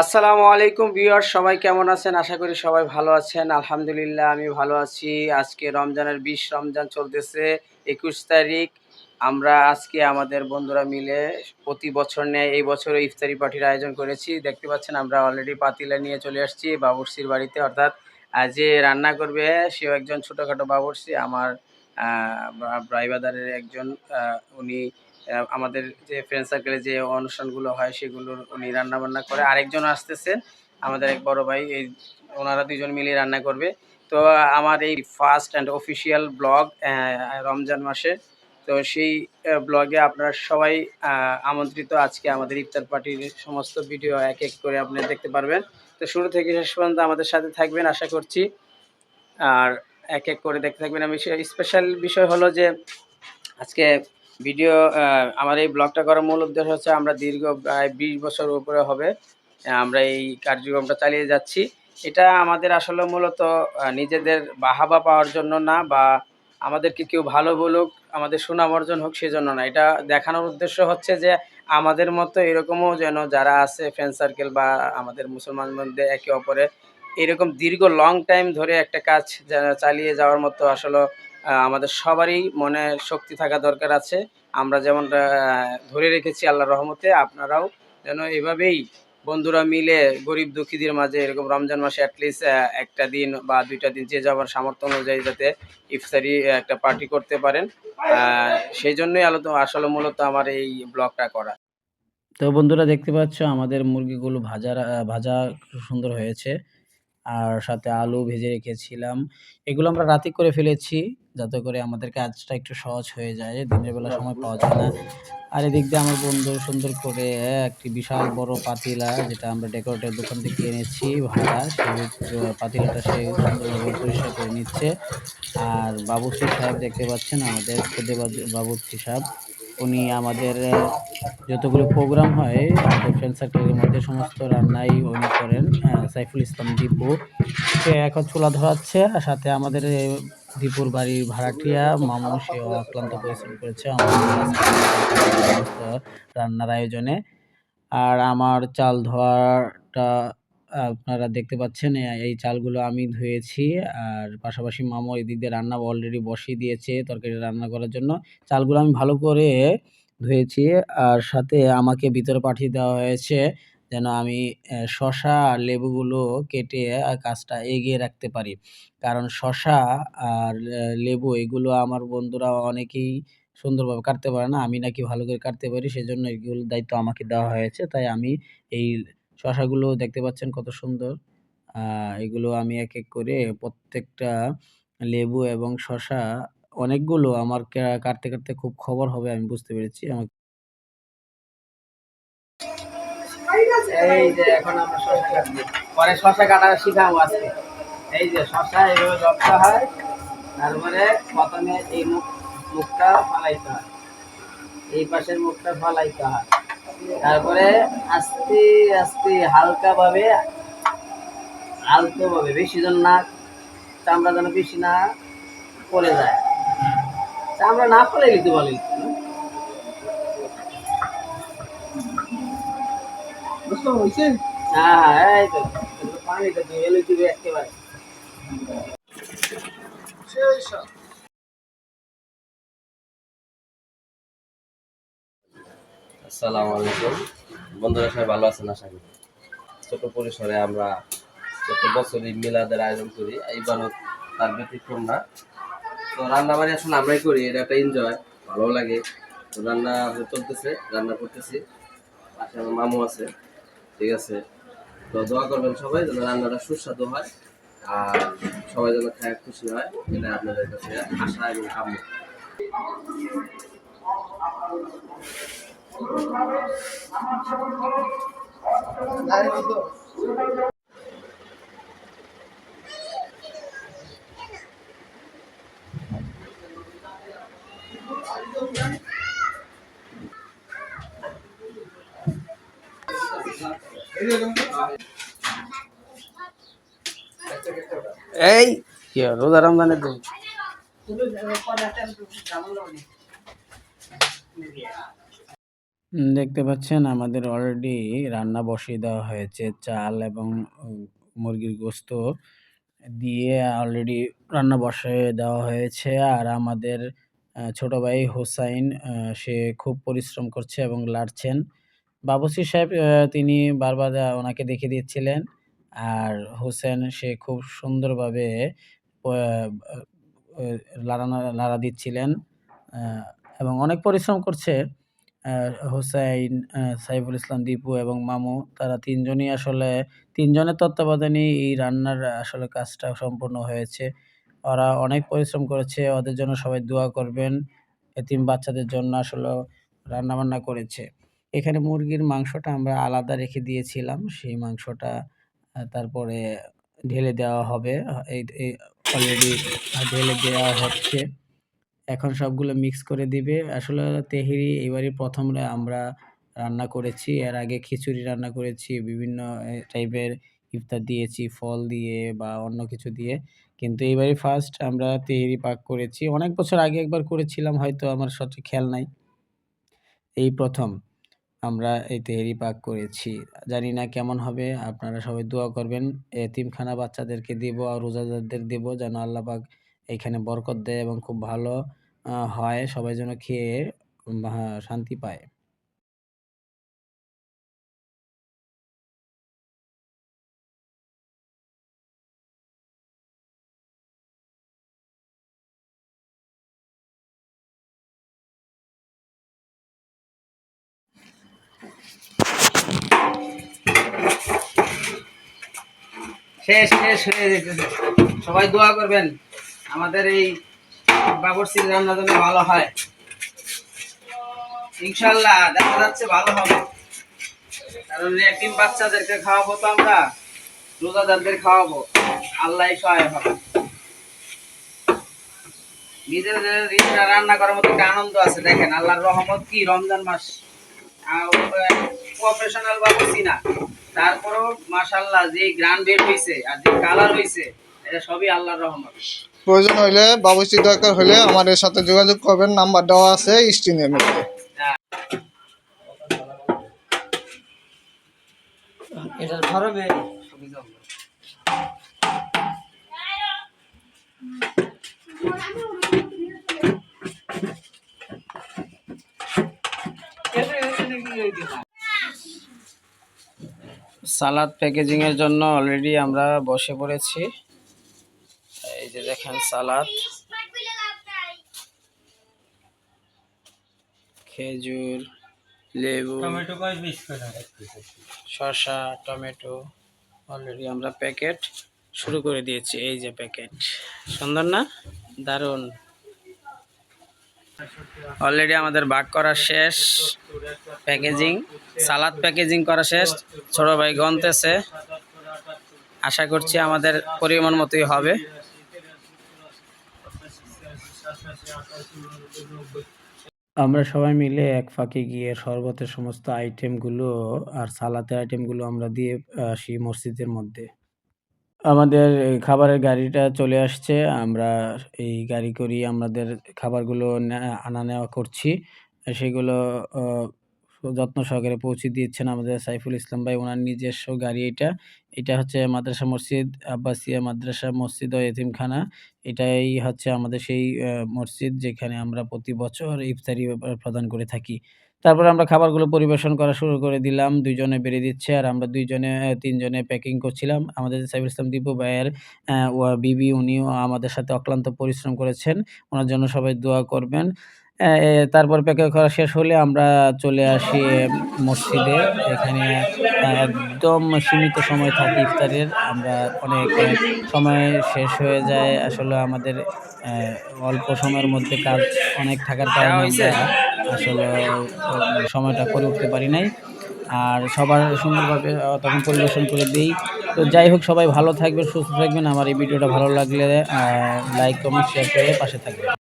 আসসালামু আলাইকুম ভিউয়ার সবাই কেমন আছেন? আশা করি সবাই ভালো আছেন। আলহামদুলিল্লাহ, আমি ভালো আছি। আজকে রমজানের বিশ রমজান চলতেছে, একুশ তারিখ। আমরা আজকে আমাদের বন্ধুরা মিলে প্রতি বছর নেয়, এই বছরও ইফতারি পার্টির আয়োজন করেছি। দেখতে পাচ্ছেন, আমরা অলরেডি পাতিলা নিয়ে চলে আসছি বাবুরসির বাড়িতে। অর্থাৎ যে রান্না করবে, সেও একজন ছোটোখাটো বাবুরসি আমার ব্রাইবাদারের একজন উনি আমাদের যে ফ্রেন্ড সার্কেলে যে অনুষ্ঠানগুলো হয় সেগুলোর উনি রান্নাবান্না করে। আরেকজন আসতেছেন আমাদের এক বড় ভাই, এই ওনারা দুজন মিলে রান্না করবে। তো, আমার এই first and official blog Ramzan মাসে। তো সেই ব্লগে আপনারা সবাই আমন্ত্রিত আজকে আমাদের ইফতার পার্টির সমস্ত ভিডিও এক এক করে আপনি দেখতে পারবেন। তো শুরু থেকে শেষ পর্যন্ত আমাদের সাথে থাকবেন, আশা করছি। আর এক এক করে দেখতে থাকবেন। আমি স্পেশাল বিষয় হলো যে, আজকে ভিডিও আমার এই ব্লগটা করার মূল উদ্দেশ্য হচ্ছে আমরা দীর্ঘ প্রায় বিশ বছর উপরে হবে আমরা এই কার্যক্রমটা চালিয়ে যাচ্ছি। এটা আমাদের আসলে মূলত নিজেদের বাহাবা পাওয়ার জন্য না বা আমাদেরকে কেউ ভালো বলুক, আমাদের সুনাম অর্জন হোক সেজন্য না। এটা দেখানোর উদ্দেশ্য হচ্ছে যে আমাদের মতো এরকমও যেন যারা আছে ফ্রেন্ড সার্কেল বা আমাদের মুসলমান মধ্যে একে অপরে এরকম দীর্ঘ লং টাইম ধরে একটা কাজ চালিয়ে যাওয়ার মতো আসলে আমাদের সবারই মনে শক্তি থাকা দরকার আছে। আমরা যেমন ধরে রেখেছি আল্লাহর রহমতে, আপনারাও যেন এভাবেই বন্ধুরা মিলে গরিব দুঃখীদের মাঝে এরকম রমজান মাসে অ্যাটলিস্ট একটা দিন বা দুইটা দিন যে যাবার সামর্থ্য অনুযায়ী যাতে ইফতারি একটা পার্টি করতে পারেন। সেই জন্যই আলো, আসলে মূলত আমার এই ব্লগটা করা। তো বন্ধুরা দেখতে পাচ্ছ, আমাদের মুরগিগুলো ভাজা ভাজা সুন্দর হয়েছে। আর সাথে আলু ভেজে রেখেছিলাম। এগুলো আমরা রাতে করে ফেলেছি, যাতে করে আমাদের কাজটা একটু সহজ হয়ে যায়, দিনের বেলা সময় পাওয়া যায় না। আর এদিক দিয়ে আমার বন্ধু সুন্দর করে একটি বিশাল বড় পাতিলা, যেটা আমরা ডেকোরেটের দোকান থেকে এনেছি, ভাড়া, সেই পাতিলাটা সে সুন্দরভাবে পরিষ্কার করে নিচ্ছে। আর বাবুর্চি সাহেব দেখতে পাচ্ছেন আমাদের খুদে বাবুর্চি সাহেব। উনি আমাদের যতগুলো প্রোগ্রাম হয় ফ্রেন্ড সার্কেলের মধ্যে সমস্ত রান্নাই উনি করেন আহ, সাইফুল ইসলাম দীপু। সে এখন চুলা ধরাচ্ছে আর সাথে আমাদের দীপুর বাড়ির ভাড়াটিয়া মামু সেও অক্লান্ত পরিশ্রম করেছে রান্নার আয়োজনে। আর আমার চাল ধোয়াটা আপনারা দেখতে পাচ্ছেন এই চালগুলো আমি ধুয়েছি। আর পাশাপাশি মামু এদিক দিয়ে রান্না অলরেডি বসিয়ে দিয়েছে তরকারি রান্না করার জন্য। চালগুলো আমি ভালো করে ধুয়েছি। আর সাথে আমাকে ভিতরে পাঠিয়ে দেওয়া হয়েছে যেন আমি শশা আর লেবুগুলো কেটে কাজটা এগিয়ে রাখতে পারি। কারণ শশা আর লেবু এগুলো আমার বন্ধুরা অনেকেই সুন্দরভাবে কাটতে পারে না। আমি নাকি ভালো করে কাটতে পারি, সেজন্য এগুলোর দায়িত্ব আমাকে দেওয়া হয়েছে। তাই আমি এই শসাগুলো দেখতে পাচ্ছেন কত সুন্দর। এগুলো আমি এক এক করে প্রত্যেকটা লেবু এবং শসা অনেকগুলো আমার কাটতে কাটতে খুব খবর হবে, আমি বুঝতে পেরেছি। আমাকে হয়। এই পাশের মুখটা ফালাইতে হয়। তারপরে আস্তে আস্তে হালকা ভাবে আলতো ভাবে বেশি যেন না চামড়া যেন বেশি না পড়ে যায়। চামড়া না পড়ে নিতে বলে হ্যাঁ হ্যাঁ এই তো পানিটা দিয়ে এলে দিবে একেবারে। সেই সব। আসসালামু আলাইকুম। বন্ধুরা, সবাই ভালো আছেন আশা করি। ছোট পরিসরে আমরা প্রতি বছরই মিলাদের আয়োজন করি। এইবারও তার ব্যতিক্রম না। তো রান্না বাড়ি আসলে আমরাই করি, এটা একটা এনজয় ভালো লাগে। তো রান্না চলতেছে, রান্না করতেছি। পাশে আমার মামু আছে, ঠিক আছে। তো দোয়া করবেন সবাই যেন রান্নাটা সুস্বাদু হয়, আর সবাই যেন খায়, খুশি হয়, এটা আপনাদের কাছে আশা এবং কাম্য এই কি রোজা রমজানের দিন। দেখতে পাচ্ছেন আমাদের অলরেডি রান্না বসিয়ে দেওয়া হয়েছে। চাল এবং মুরগির গোস্ত দিয়ে অলরেডি রান্না বসিয়ে দেওয়া হয়েছে। আর আমাদের ছোট ভাই হোসাইন সে খুব পরিশ্রম করছে এবং লাড়ছেন। বাবুর্চি সাহেব তিনি বারবার ওনাকে দেখিয়ে দিচ্ছিলেন। আর হোসেন, সে খুব সুন্দরভাবে লাড়ানো নাড়া দিচ্ছিলেন। এবং অনেক পরিশ্রম করছে। হোসাইন, সাইফুল ইসলাম দীপু এবং মামু তারা তিনজনই আসলে ৩ জনের তত্ত্বাবধানেই এই রান্নার আসলে কাজটা সম্পূর্ণ হয়েছে। ওরা অনেক পরিশ্রম করেছে। ওদের জন্য সবাই দোয়া করবেন। এতিম বাচ্চাদের জন্য আসলেও রান্নাবান্না করেছে। এখানে মুরগির মাংসটা আমরা আলাদা রেখে দিয়েছিলাম। সেই মাংসটা তারপরে ঢেলে দেওয়া হবে। এই অলরেডি ঢেলে দেওয়া হচ্ছে। এখন সবগুলো মিক্স করে দিবে। আসলে তেহেরি এবারই ১ম রা আমরা রান্না করেছি। এর আগে খিচুড়ি রান্না করেছি। বিভিন্ন টাইপের ইফতার দিয়েছি, ফল দিয়ে বা অন্য কিছু দিয়ে। কিন্তু এবারই ফার্স্ট আমরা তেহেরি পাক করেছি। অনেক বছর আগে একবার করেছিলাম, হয়তো আমার সঠিক খেয়াল নাই। এই প্রথম আমরা এই তেহেরি পাক করেছি। জানি না কেমন হবে? আপনারা সবাই দোয়া করবেন। এতিমখানা বাচ্চাদেরকে দিব আর রোজাদারদের দিব, যেন আল্লাহ পাক এখানে বরকত দেয় এবং খুব ভালো হয়। সবাই যেন খেয়ে শান্তি পায়। শেষ, শেষ হয়ে যেতেছে। সবাই দোয়া করবেন। আমাদের এই বাবুর্চির রান্না যেন ভালো হয়। ইনশাআল্লাহ দেখা যাচ্ছে ভালো হবে। কারণ এতিম বাচ্চাদেরকে খাওয়াবো তো আমরা। রোজাদারদের খাওয়াবো। আল্লাহই সহায় হবে। নিজেদের রান্না করার মতো আনন্দ আছে, দেখেন, আল্লাহর রহমত কি রমজান মাস প্রফেশনাল বাবুর্চি না, তারপরেও মাশাআল্লাহ যে গ্রান বের হইছে আর যে কালার হইছে, এটা সবই আল্লাহর রহমত প্রয়োজন হইলে বাবুর্চি দরকার হলে আমাদের সাথে যোগাযোগ করবেন, নাম্বার দেওয়া আছে স্ক্রিনের মধ্যে সালাদ প্যাকেজিংয়ের জন্য অলরেডি আমরা বসে পড়েছি। এই যে দেখেন সালাদ। খেজুর লেবু শসা টমেটো অলরেডি আমরা প্যাকেট শুরু করে দিয়েছি এই যে প্যাকেট সুন্দর না? দারুণ। অলরেডি আমাদের বাক করা শেষ। প্যাকেজিং সালাদ প্যাকেজিং করা শেষ। ছোট ভাই গনতেছে। আশা করছি আমাদের পরিমাণ মতোই হবে। আমরা সবাই মিলে এক ফাঁকে গিয়ে শরবতের সমস্ত আইটেমগুলো আর সালাতের আইটেমগুলো আমরা দিয়ে আসি মসজিদের মধ্যে। আমাদের খাবারের গাড়িটা চলে আসছে। আমরা এই গাড়ি করি আমাদের খাবারগুলো আনা নেওয়া করছি। সেগুলো যত্ন সহকারে পৌঁছে দিচ্ছেন আমাদের সাইফুল ইসলাম ভাই ওনার নিজস্ব গাড়ি এটা এটা হচ্ছে মাদ্রাসা মসজিদ, আব্বাসিয়া মাদ্রাসা মসজিদ ও এতিমখানা এটাই হচ্ছে আমাদের সেই মসজিদ যেখানে আমরা প্রতি বছর ইফতারি প্রদান করে থাকি। তারপর আমরা খাবারগুলো পরিবেশন করা শুরু করে দিলাম। ২ জনে বেড়ে দিচ্ছে আর আমরা দুইজনে তিনজনে প্যাকিং করছিলাম। আমাদের সাইফুল ইসলাম দীপু ভাইয়ের বিবি উনিও আমাদের সাথে অক্লান্ত পরিশ্রম করেছেন। ওনার জন্য সবাই দোয়া করবেন। তারপর প্যাকেট করা শেষ হলে আমরা চলে আসি মসজিদে। এখানে একদম সীমিত সময় থাকে ইফতারের। আমরা অনেক সময় শেষ হয়ে যায়। আসলে আমাদের অল্প সময়ের মধ্যে কাজ অনেক থাকার কারণে আসলে সময়টা করে উঠতে পারি নাই। আর সবার সুন্দরভাবে তখন পরিবেশন করে দিই তো যাই হোক সবাই ভালো থাকবেন, সুস্থ থাকবেন। আমার এই ভিডিওটা ভালো লাগলে লাইক, কমেন্ট, শেয়ার করে পাশে থাকবেন।